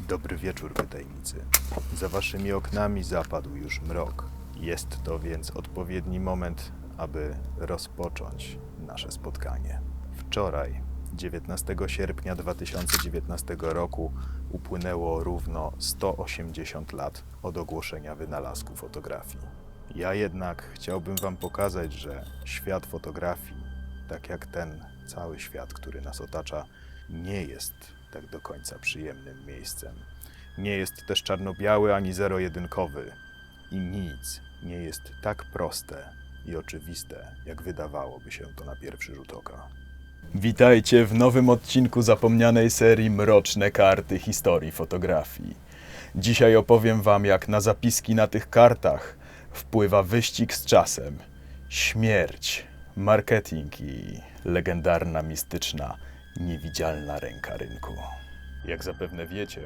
Dobry wieczór, wydajnicy. Za waszymi oknami zapadł już mrok. Jest to więc odpowiedni moment, aby rozpocząć nasze spotkanie. Wczoraj, 19 sierpnia 2019 roku, upłynęło równo 180 lat od ogłoszenia wynalazku fotografii. Ja jednak chciałbym Wam pokazać, że świat fotografii, tak jak ten cały świat, który nas otacza, nie jest tak do końca przyjemnym miejscem. Nie jest też czarno-biały ani zero-jedynkowy. I nic nie jest tak proste i oczywiste, jak wydawałoby się to na pierwszy rzut oka. Witajcie w nowym odcinku zapomnianej serii Mroczne karty historii fotografii. Dzisiaj opowiem Wam, jak na zapiski na tych kartach wpływa wyścig z czasem, śmierć, marketing i legendarna, mistyczna, niewidzialna ręka rynku. Jak zapewne wiecie,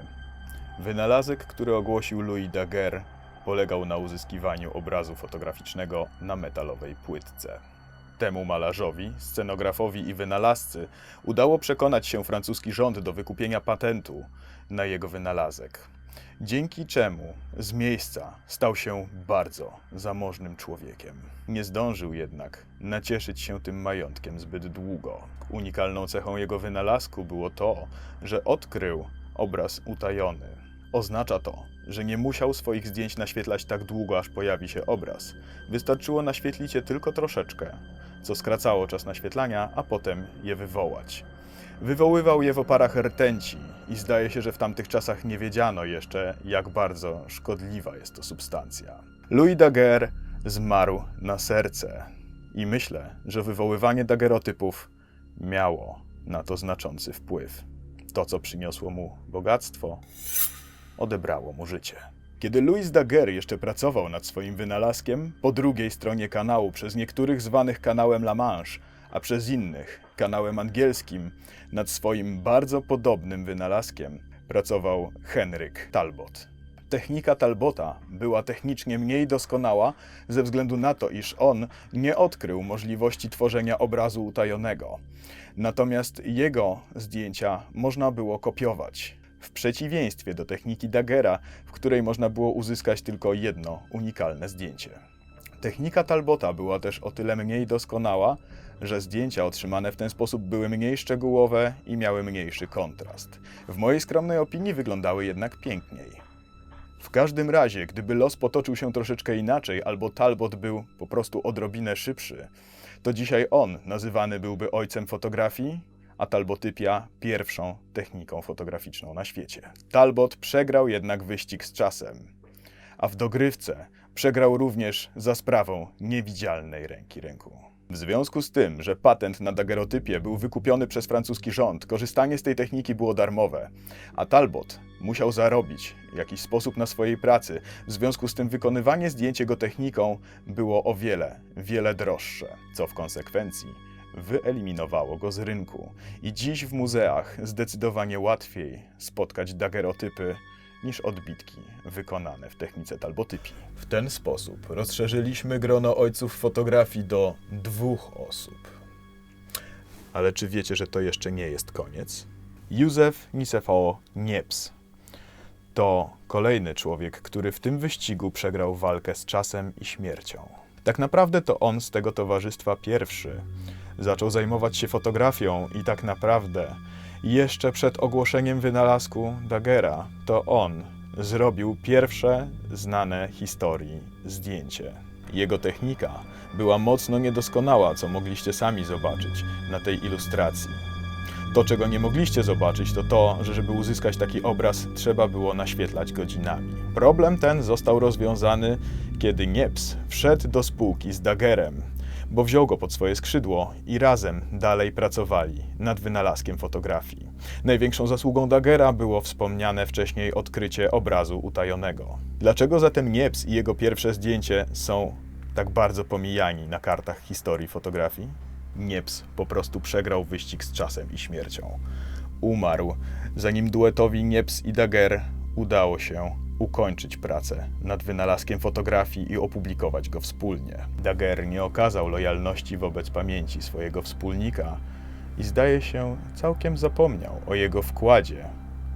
wynalazek, który ogłosił Louis Daguerre, polegał na uzyskiwaniu obrazu fotograficznego na metalowej płytce. Temu malarzowi, scenografowi i wynalazcy udało przekonać się francuski rząd do wykupienia patentu na jego wynalazek. Dzięki czemu z miejsca stał się bardzo zamożnym człowiekiem. Nie zdążył jednak nacieszyć się tym majątkiem zbyt długo. Unikalną cechą jego wynalazku było to, że odkrył obraz utajony. Oznacza to, że nie musiał swoich zdjęć naświetlać tak długo, aż pojawi się obraz. Wystarczyło naświetlić je tylko troszeczkę, co skracało czas naświetlania, a potem je wywołać. Wywoływał je w oparach rtęci i zdaje się, że w tamtych czasach nie wiedziano jeszcze, jak bardzo szkodliwa jest to substancja. Louis Daguerre zmarł na serce i myślę, że wywoływanie dagerotypów miało na to znaczący wpływ. To, co przyniosło mu bogactwo, odebrało mu życie. Kiedy Louis Daguerre jeszcze pracował nad swoim wynalazkiem, po drugiej stronie kanału, przez niektórych zwanych kanałem La Manche, a przez innych kanałem angielskim, nad swoim bardzo podobnym wynalazkiem pracował Henryk Talbot. Technika Talbota była technicznie mniej doskonała ze względu na to, iż on nie odkrył możliwości tworzenia obrazu utajonego. Natomiast jego zdjęcia można było kopiować. W przeciwieństwie do techniki Daggera, w której można było uzyskać tylko jedno unikalne zdjęcie. Technika Talbota była też o tyle mniej doskonała, że zdjęcia otrzymane w ten sposób były mniej szczegółowe i miały mniejszy kontrast. W mojej skromnej opinii wyglądały jednak piękniej. W każdym razie, gdyby los potoczył się troszeczkę inaczej, albo Talbot był po prostu odrobinę szybszy, to dzisiaj on nazywany byłby ojcem fotografii, a talbotypia pierwszą techniką fotograficzną na świecie. Talbot przegrał jednak wyścig z czasem, a w dogrywce przegrał również za sprawą niewidzialnej ręki rynku. W związku z tym, że patent na dagerotypię był wykupiony przez francuski rząd, korzystanie z tej techniki było darmowe, a Talbot musiał zarobić w jakiś sposób na swojej pracy. W związku z tym wykonywanie zdjęć jego techniką było o wiele, wiele droższe, co w konsekwencji wyeliminowało go z rynku. I dziś w muzeach zdecydowanie łatwiej spotkać dagerotypy niż odbitki wykonane w technice talbotypii. W ten sposób rozszerzyliśmy grono ojców fotografii do dwóch osób. Ale czy wiecie, że to jeszcze nie jest koniec? Józef Nicefo Niepce to kolejny człowiek, który w tym wyścigu przegrał walkę z czasem i śmiercią. Tak naprawdę to on z tego towarzystwa pierwszy zaczął zajmować się fotografią i tak naprawdę jeszcze przed ogłoszeniem wynalazku Daggera to on zrobił pierwsze znane historii zdjęcie. Jego technika była mocno niedoskonała, co mogliście sami zobaczyć na tej ilustracji. To, czego nie mogliście zobaczyć, to to, że żeby uzyskać taki obraz, trzeba było naświetlać godzinami. Problem ten został rozwiązany, kiedy Niepce wszedł do spółki z Dagerem, bo wziął go pod swoje skrzydło i razem dalej pracowali nad wynalazkiem fotografii. Największą zasługą Daggera było wspomniane wcześniej odkrycie obrazu utajonego. Dlaczego zatem Niepce i jego pierwsze zdjęcie są tak bardzo pomijani na kartach historii fotografii? Niepce po prostu przegrał wyścig z czasem i śmiercią. Umarł, zanim duetowi Niepce i Daguerre udało się ukończyć pracę nad wynalazkiem fotografii i opublikować go wspólnie. Daguerre nie okazał lojalności wobec pamięci swojego wspólnika i zdaje się całkiem zapomniał o jego wkładzie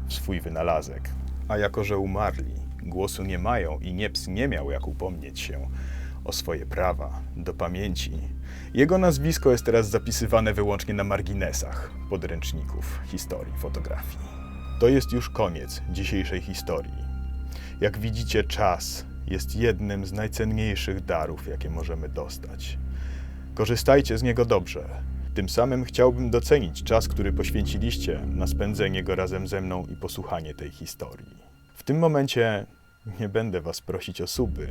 w swój wynalazek. A jako, że umarli, głosu nie mają i Nieps nie miał jak upomnieć się o swoje prawa do pamięci, jego nazwisko jest teraz zapisywane wyłącznie na marginesach podręczników historii fotografii. To jest już koniec dzisiejszej historii. Jak widzicie, czas jest jednym z najcenniejszych darów, jakie możemy dostać. Korzystajcie z niego dobrze. Tym samym chciałbym docenić czas, który poświęciliście na spędzenie go razem ze mną i posłuchanie tej historii. W tym momencie nie będę Was prosić o suby,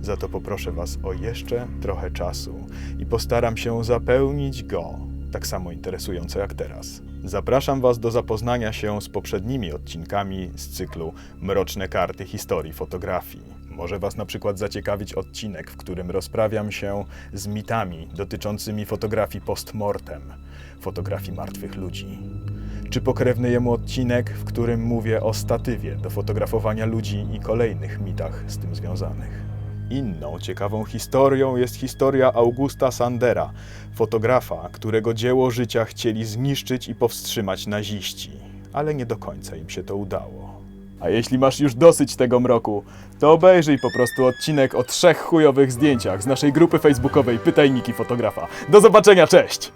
za to poproszę Was o jeszcze trochę czasu i postaram się zapełnić go tak samo interesująco jak teraz. Zapraszam Was do zapoznania się z poprzednimi odcinkami z cyklu Mroczne karty historii fotografii. Może Was na przykład zaciekawić odcinek, w którym rozprawiam się z mitami dotyczącymi fotografii post-mortem, fotografii martwych ludzi. Czy pokrewny jemu odcinek, w którym mówię o statywie do fotografowania ludzi i kolejnych mitach z tym związanych. Inną ciekawą historią jest historia Augusta Sandera, fotografa, którego dzieło życia chcieli zniszczyć i powstrzymać naziści, ale nie do końca im się to udało. A jeśli masz już dosyć tego mroku, to obejrzyj po prostu odcinek o trzech chujowych zdjęciach z naszej grupy facebookowej Pytajniki Fotografa. Do zobaczenia, cześć!